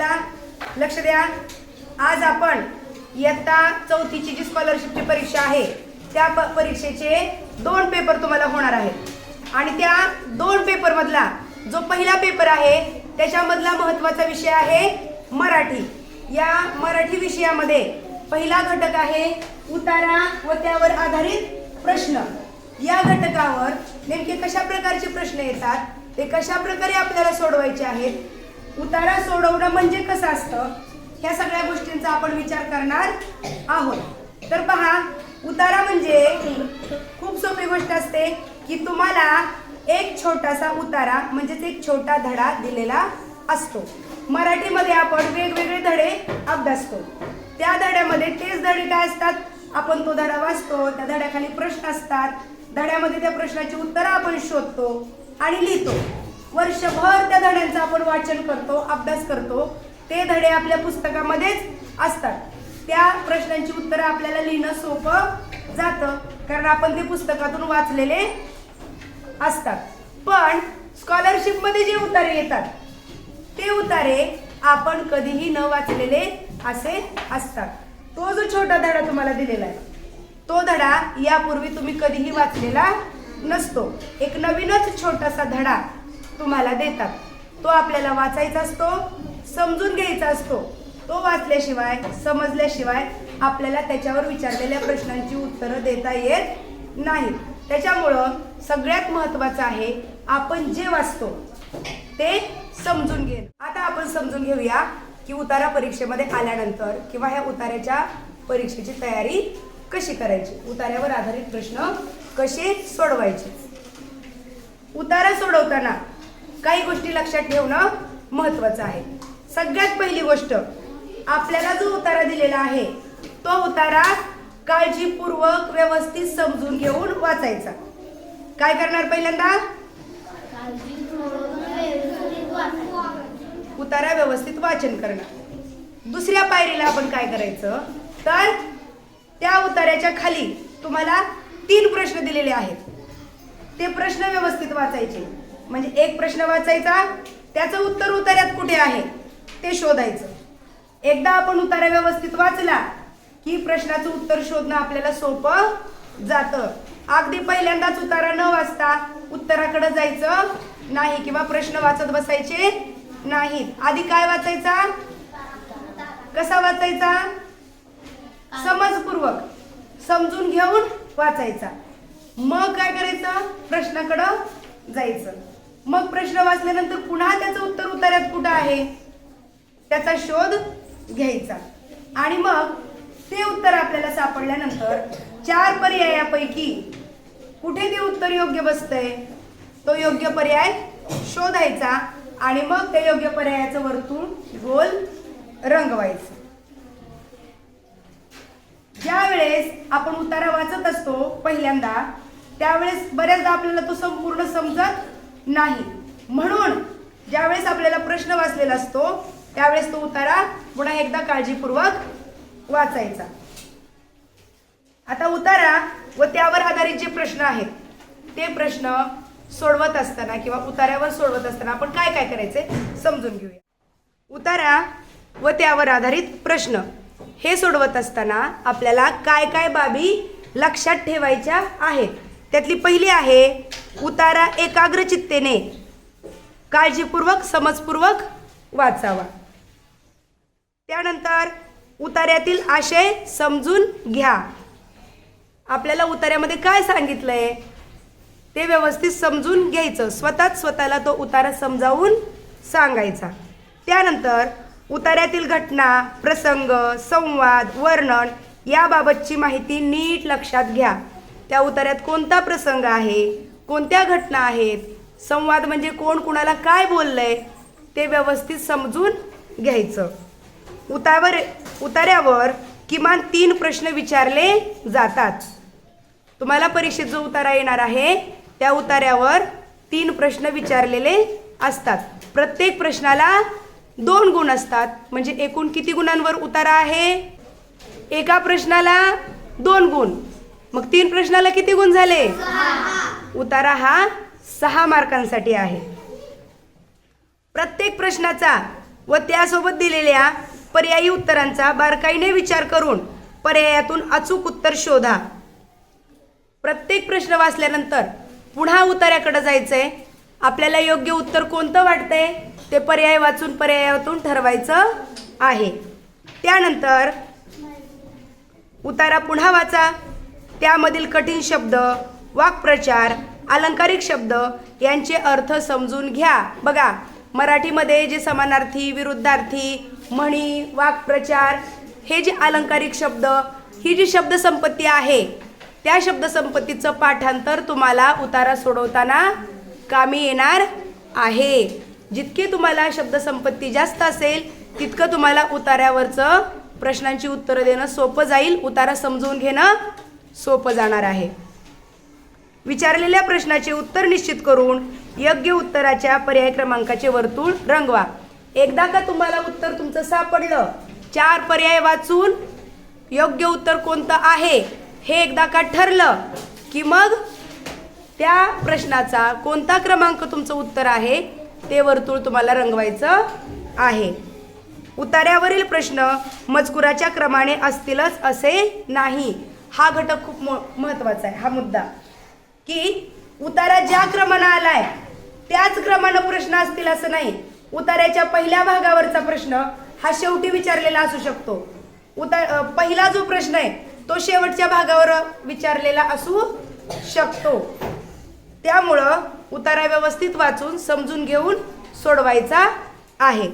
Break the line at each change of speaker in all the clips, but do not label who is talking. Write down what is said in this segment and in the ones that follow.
आपल्याला लक्ष द्या. आज आपण इयत्ता चौथीची जी स्कॉलरशिपची परीक्षा आहे त्या प- परीक्षेचे दोन पेपर तुम्हाला होणार आहेत. आणि त्या दोन पेपरमधला जो पहिला पेपर आहे त्याच्यामधला महत्त्वाचा विषय आहे मराठी. या मराठी विषयामध्ये पहिला घटक आहे उतारा व त्यावर आधारित प्रश्न. या घटकावर नेमके कशा प्रकारचे प्रश्न येतात ते कशा प्रकारे आपल्याला सोडवायचे आहेत उतारा सोडवणं म्हणजे कसं असतं? ह्या सगळ्या गोष्टींचा आपण विचार करणार आहोत. तर पहा उतारा म्हणजे खूप सोपी गोष्ट असते की तुम्हाला एक छोटासा उतारा म्हणजेच एक छोटा धडा दिलेला असतो. मराठीमध्ये आपण वेगवेगळे धडे अभ्यासतो. त्या धड्यामध्ये तेच धडे काय असतात? आपण तो धडा वाचतो त्या धड्याखाली प्रश्न असतात. धड्यामध्ये त्या प्रश्नाची उत्तरं आपण शोधतो आणि लिहितो. वर्षभर त्या धड्यांचं आपण वाचन करतो अभ्यास करतो. ते धडे आपल्या पुस्तकामध्येच असतात. त्या प्रश्नांची उत्तरं आपल्याला लिहिणं सोपं जातं कारण आपण ते पुस्तकातून वाचलेले असतात. पण स्कॉलरशिपमध्ये जे उतारे येतात ते उतारे आपण कधीही न वाचलेले असे असतात. तो जो छोटा धडा तुम्हाला दिलेला आहे तो धडा यापूर्वी तुम्ही कधीही वाचलेला नसतो. एक नवीनच छोटासा धडा तुम्हाला देतात. तो आपल्याला वाचायचा असतो समजून घ्यायचा असतो. तो वाचल्याशिवाय समजल्याशिवाय आपल्याला त्याच्यावर विचारलेल्या प्रश्नांची उत्तरं देता येत नाहीत. त्याच्यामुळं सगळ्यात महत्त्वाचं आहे आपण जे वाचतो ते समजून घे आता आपण समजून घेऊया की उतारा परीक्षेमध्ये आल्यानंतर किंवा ह्या उतार्याच्या परीक्षेची तयारी कशी करायची? उतार्यावर आधारित प्रश्न कसे सोडवायचे? उतारा सोडवताना काही गोष्टी लक्षात ठेवणं महत्वाचं आहे. सगळ्यात पहिली गोष्ट आपल्याला जो उतारा दिलेला आहे तो उतारा काळजीपूर्वक व्यवस्थित समजून घेऊन वाचायचा. काय करणार पहिल्यांदा? उतारा व्यवस्थित वाचन करणार. दुसऱ्या पायरीला आपण काय करायचं? तर त्या उतार्याच्या खाली तुम्हाला तीन प्रश्न दिलेले आहेत. ते प्रश्न व्यवस्थित वाचायचे. म्हणजे एक प्रश्न वाचायचा त्याचं उत्तर उतार्यात कुठे आहे? ते शोधायचं. एकदा आपण उतारा व्यवस्थित वाचला की प्रश्नाचं उत्तर शोधणं आपल्याला सोपं जातं. अगदी पहिल्यांदाच उतारा न वाचता उत्तराकडे जायचं नाही किंवा प्रश्न वाचत बसायचे नाहीत. आधी काय वाचायचा? कसा वाचायचा? समजपूर्वक समजून घेऊन वाचायचा. मग काय करायचं? प्रश्नाकडं जायचं. मग प्रश्न वाचल्यानंतर पुन्हा त्याचं उत्तर उतार्यात कुठं आहे? त्याचा शोध घ्यायचा. आणि मग ते उत्तर आपल्याला सापडल्यानंतर चार पर्यायापैकी कुठे ते उत्तर योग्य बसतंय? तो योग्य पर्याय शोधायचा आणि मग त्या योग्य पर्यायाचं वर्तुळ गोल रंगवायचं. ज्या वेळेस आपण उतारा वाचत असतो पहिल्यांदा त्यावेळेस बऱ्याचदा आपल्याला तो संपूर्ण समजत नाही. म्हणून ज्यावेळेस आपल्याला प्रश्न वाचलेला असतो त्यावेळेस तो उतारा पुन्हा एकदा काळजीपूर्वक वाचायचा. आता उतारा व त्यावर आधारित जे प्रश्न आहेत ते प्रश्न सोडवत असताना किंवा उतार्यावर सोडवत असताना आपण काय काय करायचे समजून घेऊया. उतारा व त्यावर आधारित प्रश्न. हे सोडवत असताना आपल्याला काय काय बाबी लक्षात ठेवायच्या आहेत? त्यातली पहिली आहे उतारा एकाग्रचित्तेने. काळजीपूर्वक समजपूर्वक वाचावा. त्यानंतर उतार्यातील आशय समजून घ्या. आपल्याला उतार्यामध्ये काय सांगितलंय? ते व्यवस्थित समजून घ्यायचं. स्वतःच स्वतःला तो उतारा समजावून सांगायचा. त्यानंतर उतार्यातील घटना प्रसंग संवाद वर्णन याबाबतची माहिती नीट लक्षात घ्या. त्या उतार्यात कोणता प्रसंग आहे? कोणत्या घटना आहेत? संवाद म्हणजे कोण कुणाला काय बोललंय? ते व्यवस्थित समजून घ्यायचं. उतावर उतार्यावर किमान तीन प्रश्न विचारले जातात. तुम्हाला परीक्षेत जो उतारा येणार आहे त्या उतार्यावर तीन प्रश्न विचारलेले असतात. प्रत्येक प्रश्नाला दोन गुण असतात. म्हणजे एकूण किती गुणांवर उतारा आहे? एका प्रश्नाला दोन गुण. मग तीन प्रश्नाला किती गुण झाले? उतारा हा सहा मार्कांसाठी आहे. प्रत्येक प्रश्नाचा व त्यासोबत दिलेल्या पर्यायी उत्तरांचा बारकाईने विचार करून पर्यायातून अचूक उत्तर शोधा. प्रत्येक प्रश्न वाचल्यानंतर पुन्हा उतार्याकडे जायचंय. आपल्याला योग्य उत्तर कोणतं वाटतंय? ते पर्याय वाचून पर्यायातून ठरवायचं आहे. त्यानंतर उतारा पुन्हा वाचा. त्यामधील कठीण शब्द वाक्प्रचार अलंकारिक शब्द यांचे अर्थ समजून घ्या. बघा मराठीमध्ये जे समानार्थी विरुद्धार्थी म्हणी वाक्प्रचार हे जे अलंकारिक शब्द ही जी शब्दसंपत्ती आहे त्या शब्दसंपत्तीचं पाठांतर तुम्हाला उतारा सोडवताना कामी येणार आहे. जितके तुम्हाला शब्दसंपत्ती जास्त असेल तितकं तुम्हाला उतार्यावरचं प्रश्नांची उत्तरं देणं सोपं जाईल. उतारा समजून घेणं सोपं जाणार आहे. विचारलेल्या प्रश्नाचे उत्तर निश्चित करून योग्य उत्तराच्या पर्याय क्रमांकाचे वर्तुळ रंगवा. एकदा का तुम्हाला उत्तर तुमचं सापडलं? चार पर्याय वाचून योग्य उत्तर कोणतं आहे? हे एकदा का ठरलं? की मग त्या प्रश्नाचा कोणता क्रमांक तुमचं उत्तर आहे? ते वर्तुळ तुम्हाला रंगवायचं आहे. उतार्यावरील प्रश्न मजकुराच्या क्रमाने असतीलच असे नाही. हा घटक खूप म- महत्त्वाचा आहे हा मुद्दा. की उतारा ज्या क्रमानं आलाय त्याच क्रमानं प्रश्न असतील असं नाही. उतार्याच्या पहिल्या भागावरचा प्रश्न हा शेवटी विचारलेला असू शकतो. उतार पहिला जो प्रश्न आहे तो शेवटच्या भागावर विचारलेला असू शकतो. त्यामुळं उतारा व्यवस्थित वाचून समजून घेऊन सोडवायचा आहे.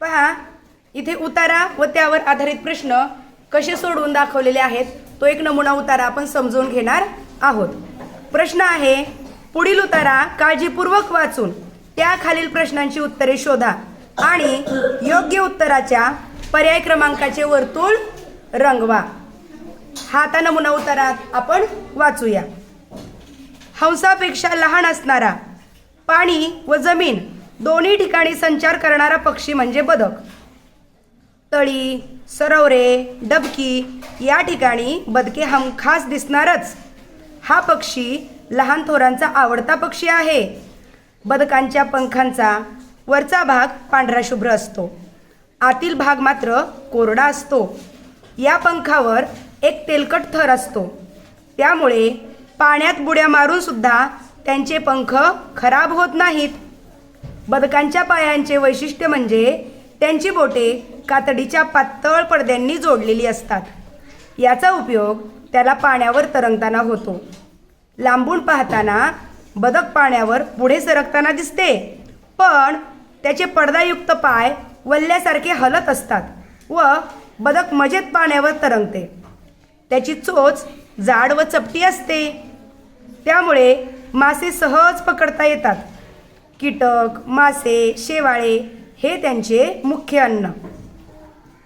पहा इथे उतारा व त्यावर आधारित प्रश्न कसे सोडवून दाखवलेले आहेत? तो एक नमुना उतारा आपण समजून घेणार आहोत. प्रश्न आहे पुढील उतारा काळजीपूर्वक वाचून त्या खालील प्रश्नांची उत्तरे शोधा आणि योग्य उत्तराच्या पर्याय क्रमांकाचे वर्तुळ रंगवा. हा आता नमुना उतारा आपण वाचूया. हंसापेक्षा लहान असणारा पाणी व जमीन दोन्ही ठिकाणी संचार करणारा पक्षी म्हणजे बदक. तळी सरोवरे डबकी या ठिकाणी बदके हमखास दिसणारच. हा पक्षी लहान थोरांचा आवडता पक्षी आहे. बदकांच्या पंखांचा वरचा भाग पांढरा शुभ्र असतो. आतील भाग मात्र कोरडा असतो. या पंखावर एक तेलकट थर असतो. त्यामुळे पाण्यात बुड्या मारून सुद्धा त्यांचे पंख खराब होत नाहीत. बदकांच्या पायांचे वैशिष्ट्य म्हणजे त्यांची बोटे कातडीच्या पातळ पडद्यांनी जोडलेली असतात. याचा उपयोग त्याला पाण्यावर तरंगताना होतो. लांबून पाहताना बदक पाण्यावर पुढे सरकताना दिसते. पण त्याचे पडदायुक्त पाय वल्ल्यासारखे हलत असतात व बदक मजेत पाण्यावर तरंगते. त्याची चोच जाड व चपटी असते. त्यामुळे मासे सहज पकडता येतात. कीटक मासे शेवाळे हे त्यांचे मुख्य अन्न.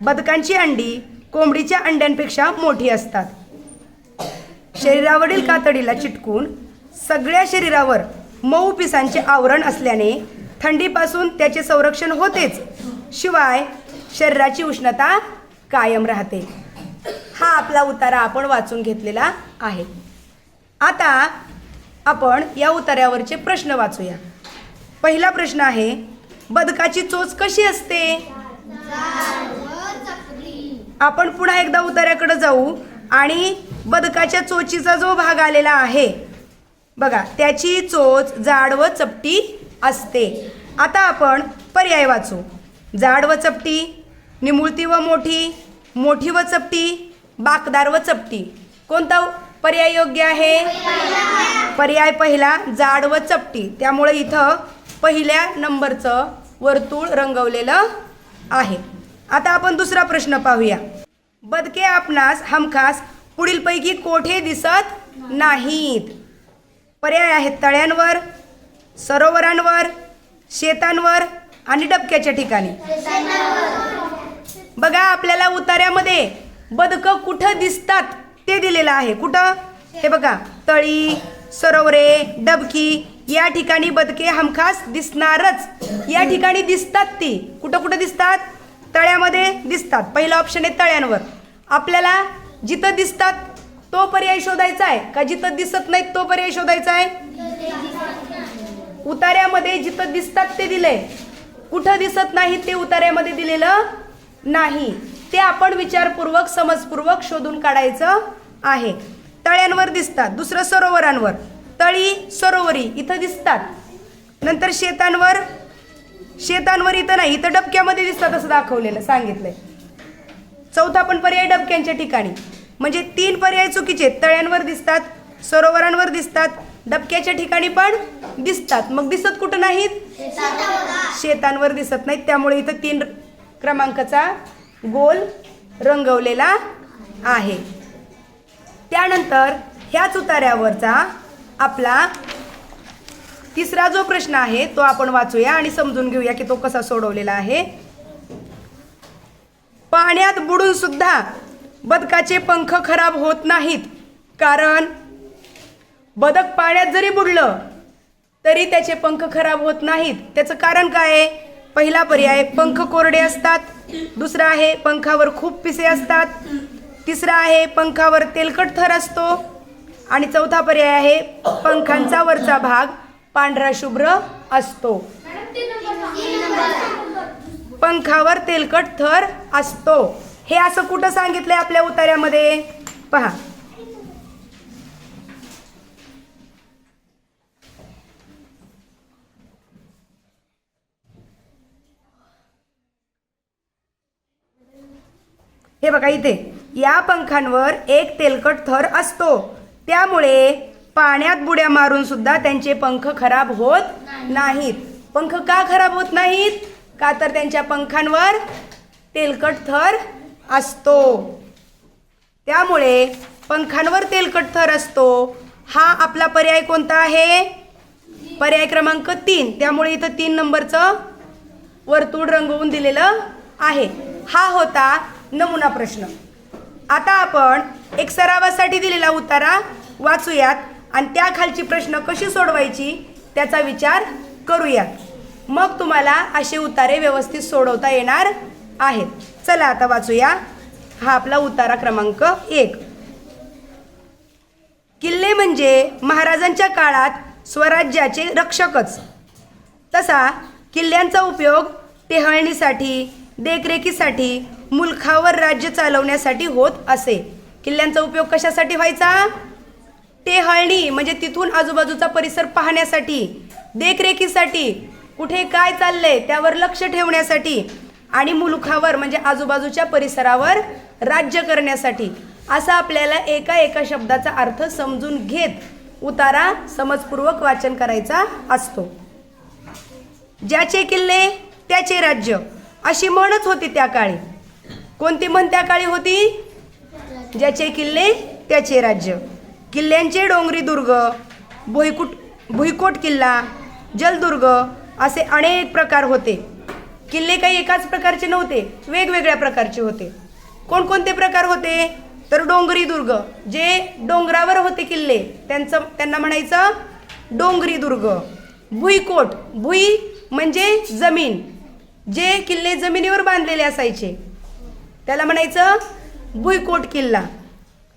बदकांची अंडी कोंबडीच्या अंड्यांपेक्षा मोठी असतात. शरीरावरील कातडीला चिटकून सगळ्या शरीरावर मऊ पिसांचे आवरण असल्याने थंडीपासून त्याचे संरक्षण होतेच. शिवाय शरीराची उष्णता कायम राहते. हा आपला उतारा आपण वाचून घेतलेला आहे. आता आपण या उतार्यावरचे प्रश्न वाचूया. पहिला प्रश्न आहे बदकाची चोच कशी असते? आपण पुन्हा एकदा उतार्याकडे जाऊ आणि बदकाच्या चोचीचा जो भाग आलेला आहे बघा त्याची चोच जाड व चपटी असते. आता आपण पर्याय वाचू. जाड व चपटी निमुळती व मोठी मोठी व चपटी बाकदार व चपटी. कोणता पर्याय योग्य आहे? पर्याय पहिला जाड व चपटी. त्यामुळे इथं पहिल्या नंबरचं वर्तुळ रंगवलेलं आहे. आता आपण दुसरा प्रश्न पाहूया. बदके आपणास हमखास पुढीलपैकी कोठे दिसत नाहीत? पर्याय आहेत तळ्यांवर सरोवरांवर शेतांवर आणि डबक्याच्या ठिकाणी. बघा आपल्याला उतार्यामध्ये बदकं कुठं दिसतात ते दिलेलं आहे. कुठं? हे बघा तळी सरोवरे डबकी या ठिकाणी बदके हमखास दिसणारच. या ठिकाणी दिसतात ती. कुठं कुठं दिसतात? तळ्यामध्ये दिसतात. पहिला ऑप्शन आहे तळ्यांवर. आपल्याला जिथं दिसतात तो पर्याय शोधायचा आहे. का जिथं दिसत नाहीत तो पर्याय शोधायचा आहे? उतार्यामध्ये जिथं दिसतात ते दिलंय. कुठं दिसत नाही ते उतार्यामध्ये दिलेलं नाही. ते आपण विचारपूर्वक समजपूर्वक शोधून काढायचं आहे. तळ्यांवर दिसतात. दुसरं सरोवरांवर. तळी सरोवरी इथं दिसतात. नंतर शेतांवर शेतांवर इथं नाही इथं डबक्यामध्ये दिसतात असं दाखवलेलं सांगितलंय. चौथा पण पर्याय डबक्यांच्या ठिकाणी. म्हणजे तीन पर्याय चुकीचे तळ्यांवर दिसतात सरोवरांवर दिसतात डबक्याच्या ठिकाणी पण दिसतात. मग दिसत कुठं नाहीत? शेतांवर दिसत नाहीत. त्यामुळे इथं तीन क्रमांकाचा गोल रंगवलेला आहे. त्यानंतर ह्याच उतार्यावरचा आपला तिसरा जो प्रश्न आहे तो आपण वाचूया आणि समजून घेऊया की तो कसा सोडवलेला आहे. पाण्यात बुडून सुद्धा बदकाचे पंख खराब होत नाहीत कारण बदक पाण्यात जरी बुडलं तरी त्याचे पंख खराब होत नाहीत. त्याचं कारण काय आहे? पहिला पर्याय पंख कोरडे असतात. दुसरा आहे पंखावर खूप पिसे असतात. तिसरा आहे पंखावर तेलकट थर असतो. आणि चौथा पर्याय आहे पंखांचा वरचा भाग पांढरा शुभ्र असतो. पंखावर तेलकट थर असतो. हे असं कुठं सांगितलंय आपल्या उतार्यामध्ये? पहा. हे बघा इथे. या पंखांवर एक तेलकट थर असतो. त्यामुळे पाण्यात बुड्या मारून सुद्धा त्यांचे पंख खराब होत नाहीत. पंख का खराब होत नाहीत? का तर त्यांच्या पंखांवर तेलकट थर असतो. त्यामुळे पंखांवर तेलकट थर असतो. हा आपला पर्याय कोणता आहे? पर्याय क्रमांक तीन. त्यामुळे इथं तीन नंबरचं वर्तुळ रंगवून दिलेलं आहे. हा होता नमुना प्रश्न. आता आपण एक सरावासाठी दिलेला उतारा वाचूयात आणि त्या खालची प्रश्न कशी सोडवायची त्याचा विचार करूयात. मग तुम्हाला असे उतारे व्यवस्थित सोडवता येणार आहेत. चला आता वाचूया हा आपला उतारा क्रमांक एक. किल्ले म्हणजे महाराजांच्या काळात स्वराज्याचे रक्षकच. तसा किल्ल्यांचा उपयोग टेहळणीसाठी देखरेखीसाठी मुलखावर राज्य चालवण्यासाठी होत असे. किल्ल्यांचा उपयोग कशासाठी व्हायचा? टेहळणी म्हणजे तिथून आजूबाजूचा परिसर पाहण्यासाठी देखरेखीसाठी. कुठे काय चाललंय त्यावर लक्ष ठेवण्यासाठी आणि मुलुखावर म्हणजे आजूबाजूच्या परिसरावर राज्य करण्यासाठी. असा आपल्याला एका एका शब्दाचा अर्थ समजून घेत उतारा समजपूर्वक वाचन करायचा असतो. ज्याचे किल्ले त्याचे राज्य. अशी म्हणच होती त्या काळी. कोणती म्हण त्या काळी होती? ज्याचे किल्ले त्याचे राज्य. किल्ल्यांचे डोंगरी दुर्ग भुईकुट भुईकोट किल्ला जलदुर्ग असे अनेक प्रकार होते. किल्ले काही एकाच प्रकारचे नव्हते वेगवेगळ्या प्रकारचे होते. कोणकोणते प्रकार होते? तर डोंगरी दुर्ग जे डोंगरावर होते किल्ले त्यांचं त्यांना म्हणायचं डोंगरी दुर्ग. भुईकोट भुई म्हणजे जमीन जे किल्ले जमिनीवर बांधलेले असायचे. त्याला म्हणायचं भुईकोट किल्ला.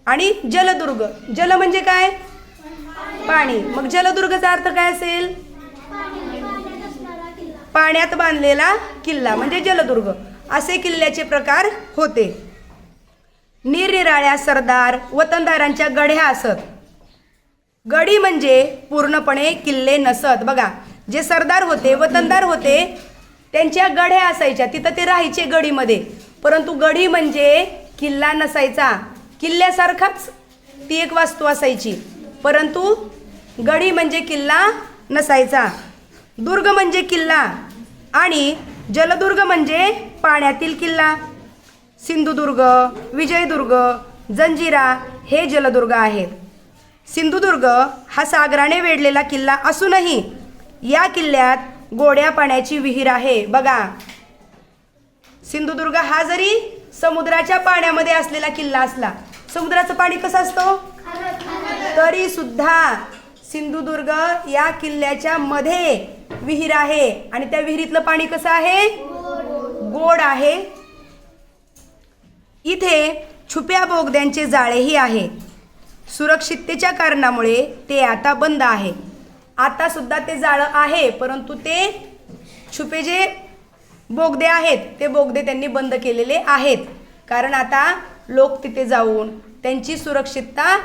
आणि जलदुर्ग. जल म्हणजे काय? पाणी. मग जलदुर्गचा अर्थ काय असेल? पाण्यात बांधलेला किल्ला म्हणजे जलदुर्ग. असे किल्ल्याचे प्रकार होते. निरनिराळ्या सरदार वतनदारांच्या गढ्या असत. गडी म्हणजे पूर्णपणे किल्ले नसत. बघा जे सरदार होते वतनदार होते त्यांच्या गढ्या असायच्या. तिथं ते राहायचे गडीमध्ये. परंतु गडी म्हणजे किल्ला नसायचा. किल्ल्यासारखाच ती एक वास्तू असायची. परंतु गडी म्हणजे किल्ला नसायचा. दुर्ग म्हणजे किल्ला आणि जलदुर्ग म्हणजे पाण्यातील किल्ला. सिंधुदुर्ग विजयदुर्ग जंजिरा हे जलदुर्ग आहेत. सिंधुदुर्ग हा सागराने वेढलेला किल्ला असूनही या किल्ल्यात गोड्या पाण्याची विहीर आहे. बघा. सिंधुदुर्ग हा जरी समुद्राच्या पाण्यामध्ये असलेला किल्ला असला समुद्राचं पाणी कसं असतो हो? तरी सुद्धा सिंधुदुर्ग या किल्ल्याच्या मध्ये विहीर आहे. आणि त्या विहिरीतलं पाणी कसं आहे? गोड आहे. इथे छुप्या बोगद्यांचे जाळेही आहे सुरक्षिततेच्या कारणामुळे ते आता बंद आहे. आता सुद्धा ते जाळं आहे परंतु ते छुपे जे बोगदे आहेत. ते बोगदे त्यांनी बंद केलेले आहेत. कारण आता लोक तिथे जाऊन त्यांची सुरक्षितता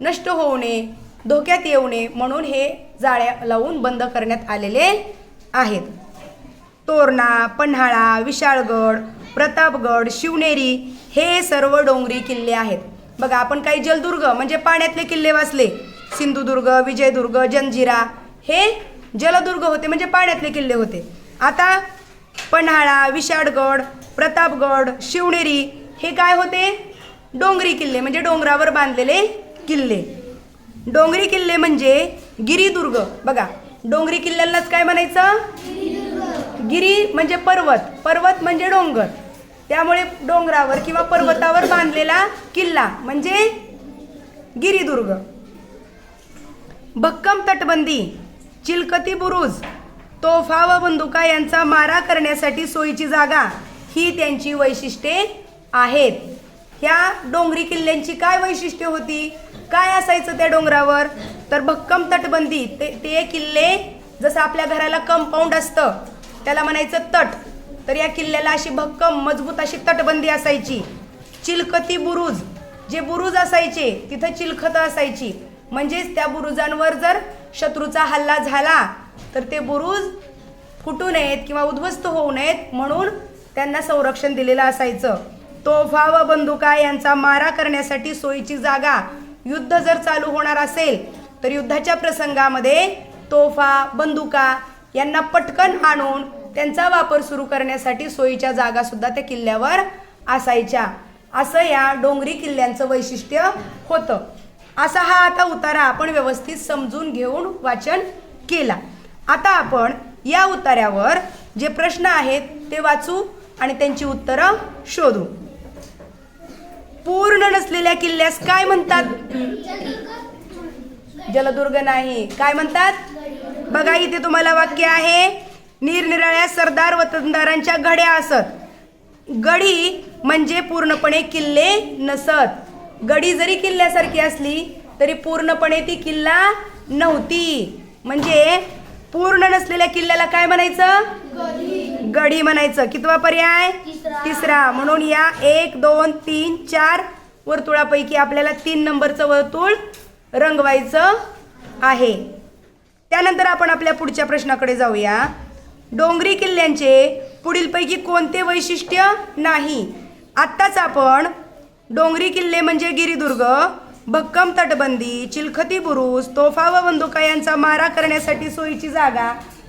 नष्ट होऊ नये धोक्यात येऊ नये म्हणून हे जाळ्या लावून बंद करण्यात आलेले आहेत. तोरणा पन्हाळा विशाळगड प्रतापगड शिवनेरी हे सर्व डोंगरी किल्ले आहेत. बघा आपण काही जलदुर्ग म्हणजे पाण्यातले किल्ले वाचले. सिंधुदुर्ग विजयदुर्ग जंजिरा हे जलदुर्ग होते म्हणजे पाण्यातले किल्ले होते. आता पन्हाळा विशाळगड प्रतापगड शिवनेरी हे काय होते? डोंगरी किल्ले म्हणजे डोंगरावर बांधलेले किल्ले. डोंगरी किल्ले म्हणजे गिरिदुर्ग. बघा डोंगरी किल्ल्यांनाच काय म्हणायचं? गिरी म्हणजे पर्वत पर्वत म्हणजे डोंगर. त्यामुळे डोंगरावर किंवा पर्वतावर बांधलेला किल्ला म्हणजे गिरिदुर्ग. भक्कम तटबंदी चिलकती बुरुज तोफा व बंदुका यांचा मारा करण्यासाठी सोयीची जागा ही त्यांची वैशिष्ट्ये आहेत. ह्या डोंगरी किल्ल्यांची काय वैशिष्ट्य होती? काय असायचं त्या डोंगरावर? तर भक्कम तटबंदी ते ते किल्ले जसं आपल्या घराला कंपाऊंड असतं त्याला म्हणायचं तट. तर या किल्ल्याला अशी भक्कम मजबूत अशी तटबंदी असायची. चिलखती बुरुज. जे बुरुज असायचे तिथं चिलखतं असायची. म्हणजेच त्या बुरुजांवर जर शत्रूचा हल्ला झाला तर ते बुरुज फुटू नयेत किंवा उद्ध्वस्त होऊ नयेत म्हणून त्यांना संरक्षण दिलेलं असायचं. तोफा व बंदुका यांचा मारा करण्यासाठी सोयीची जागा युद्ध जर चालू होणार असेल तर युद्धाच्या प्रसंगामध्ये तोफा बंदुका यांना पटकन आणून त्यांचा वापर सुरू करण्यासाठी सोयीच्या जागा सुद्धा त्या किल्ल्यावर असायच्या. असं या डोंगरी किल्ल्यांचं वैशिष्ट्य होतं. असा हा आता उतारा आपण व्यवस्थित समजून घेऊन वाचन केला. आता आपण या उतार्यावर जे प्रश्न आहेत ते वाचू आणि त्यांची उत्तरं शोधू. पूर्ण नसलेल्या किल्ल्यास काय म्हणतात? जलदुर्ग नाही. काय म्हणतात? बघा इथे तुम्हाला वाक्य आहे निरनिराळ्या सरदार वतनदारांच्या घड्या असत. गडी म्हणजे पूर्णपणे किल्ले नसत. गडी जरी किल्ल्यासारखी असली तरी पूर्णपणे ती किल्ला नव्हती. म्हणजे पूर्ण नसलेल्या किल्ल्याला काय म्हणायचं? गडी म्हणायचं. कितवा पर्याय? तिसरा. म्हणून या एक दोन तीन चार वर्तुळापैकी आपल्याला तीन नंबरचं वर्तुळ रंगवायचं आहे. त्यानंतर आपण आपल्या पुढच्या प्रश्नाकडे जाऊया. डोंगरी किल्ल्यांचे पुढीलपैकी कोणते वैशिष्ट्य नाही? आत्ताच आपण डोंगरी किल्ले म्हणजे गिरिदुर्ग भक्कम तटबंदी चिलखती बुरुज तोफा व बंदुका यांचा मारा करण्यासाठी सोयीची जागा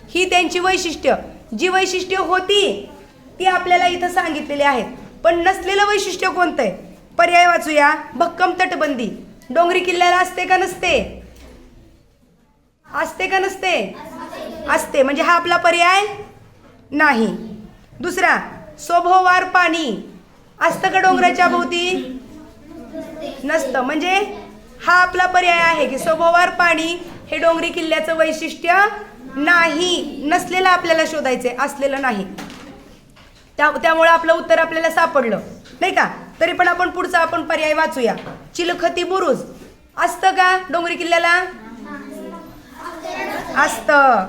ही त्यांची वैशिष्ट्य. जी वैशिष्ट्य होती ती आपल्याला इथं सांगितलेली आहेत. पण नसलेलं वैशिष्ट्य कोणतं आहे पर्याय वाचूया. भक्कम तटबंदी. डोंगरी किल्ल्याला असते का नसते? असते का नसते? असते. म्हणजे हा आपला पर्याय नाही. दुसरा सोभोवार पाणी. असतं का डोंगराच्या भोवती? नसतं. म्हणजे हा आपला पर्याय आहे की सभोवार पाणी हे डोंगरी किल्ल्याचं वैशिष्ट्य नाही. नसलेलं आपल्याला शोधायचे असलेलं नाही. त्या त्यामुळे आपलं उत्तर आपल्याला सापडलं. नाही का? तरी पण आपण पुढचा आपण पर्याय वाचूया. चिलखती बुरुज. असतं का डोंगरी किल्ल्याला? असतं.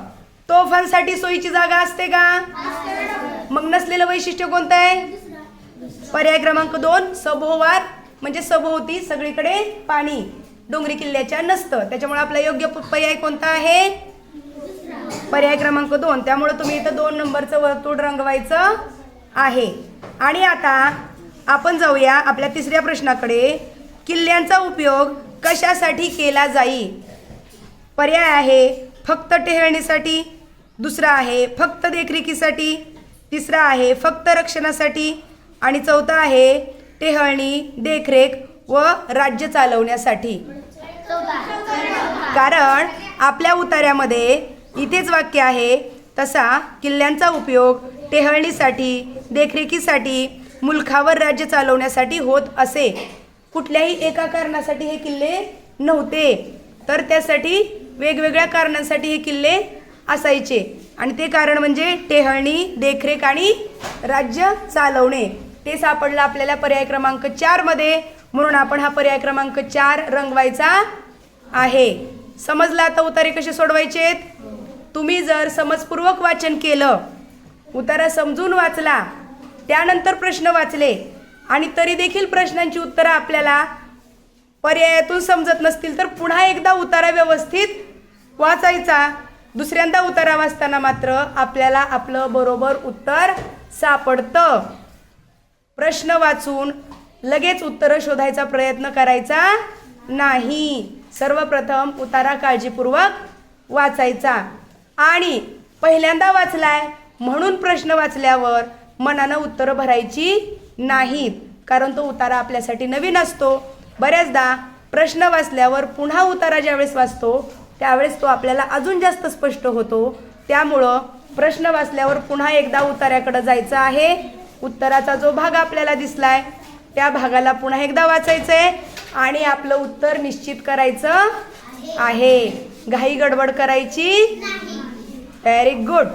तोफांसाठी सोयीची जागा असते का? मग नसलेलं वैशिष्ट्य कोणतं आहे? पर्याय क्रमांक दोन सभोवार म्हणजे सभोवती सगळीकडे पाणी. डोंगरी किल्ल्याच्या नसतं. त्याच्यामुळे आपला योग्य प- पर्याय कोणता आहे? पर्याय क्रमांक दोन. त्यामुळे तुम्ही इथं दोन नंबरचं वर्तुळ रंगवायचं आहे. आणि आता आपण जाऊया आपल्या तिसऱ्या प्रश्नाकडे. किल्ल्यांचा उपयोग कशासाठी केला जाई? पर्याय आहे फक्त टेहळणीसाठी दुसरा आहे फक्त देखरेखीसाठी तिसरा आहे फक्त रक्षणासाठी आणि चौथा आहे टेहळणी देखरेख व राज्य चालवण्यासाठी. कारण आपल्या उतार्यामध्ये इथेच वाक्य आहे तसा किल्ल्यांचा उपयोग टेहळणीसाठी देखरेखीसाठी मुलखावर राज्य चालवण्यासाठी होत असे. कुठल्याही एका कारणासाठी हे किल्ले नव्हते तर त्यासाठी वेगवेगळ्या कारणांसाठी हे किल्ले असायचे. आणि ते कारण म्हणजे टेहळणी देखरेख आणि राज्य चालवणे. ते सापडलं आपल्याला पर्याय क्रमांक चारमध्ये म्हणून आपण हा पर्याय क्रमांक चार रंगवायचा आहे. समजला आता उतारे कसे सोडवायचे तुम्ही जर समजपूर्वक वाचन केलं उतारा समजून वाचला त्यानंतर प्रश्न वाचले आणि तरी देखील प्रश्नांची उत्तरं आपल्याला पर्यायातून समजत नसतील तर पुन्हा एकदा उतारा व्यवस्थित वाचायचा. दुसऱ्यांदा उतारा वाचताना मात्र आपल्याला आपलं बरोबर उत्तर सापडतं. प्रश्न वाचून लगेच उत्तरं शोधायचा प्रयत्न करायचा नाही. सर्वप्रथम उतारा काळजीपूर्वक वाचायचा. आणि पहिल्यांदा वाचलाय म्हणून प्रश्न वाचल्यावर मनानं उत्तरं भरायची नाहीत. कारण तो उतारा आपल्यासाठी नवीन असतो. बऱ्याचदा प्रश्न वाचल्यावर पुन्हा उतारा ज्यावेळेस वाचतो त्यावेळेस तो आपल्याला अजून जास्त स्पष्ट होतो. त्यामुळं प्रश्न वाचल्यावर पुन्हा एकदा उताऱ्याकडं जायचं आहे. उत्तराचा जो भाग आपल्याला दिसलाय त्या भागाला पुन्हा एकदा वाचायचं आहे आणि आपलं उत्तर निश्चित करायचं आहे. घाई गडबड करायची व्हेरी गुड